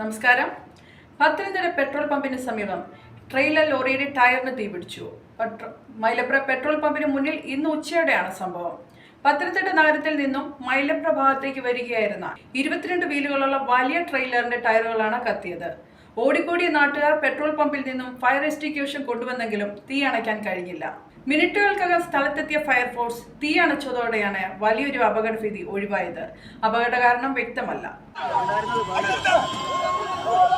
നമസ്കാരം. പത്തനംതിട്ട പെട്രോൾ പമ്പിന് സമീപം ട്രെയിലർ ലോറിയുടെ ടയറിന് തീപിടിച്ചു പിടിച്ചു. മൈലപ്ര പെട്രോൾ പമ്പിന് മുന്നിൽ ഇന്ന് ഉച്ചയോടെയാണ് സംഭവം. പത്തനംതിട്ട നഗരത്തിൽ നിന്നും മൈലപ്ര ഭാഗത്തേക്ക് വരികയായിരുന്ന ഇരുപത്തിരണ്ട് വീലുകളുള്ള വലിയ ട്രെയിലറിന്റെ ടയറുകളാണ് കത്തിയത്. ഓടിക്കൂടിയ നാട്ടുകാർ പെട്രോൾ പമ്പിൽ നിന്നും ഫയർ എക്സ്റ്റിക്യൂഷൻ കൊണ്ടുവന്നെങ്കിലും തീ അണയ്ക്കാൻ കഴിഞ്ഞില്ല. മിനിറ്റുകൾക്കകം സ്ഥലത്തെത്തിയ ഫയർഫോഴ്സ് തീ അണച്ചതോടെയാണ് വലിയൊരു അപകടഭീതി ഒഴിവായത്. അപകട കാരണം വ്യക്തമല്ല. Oh!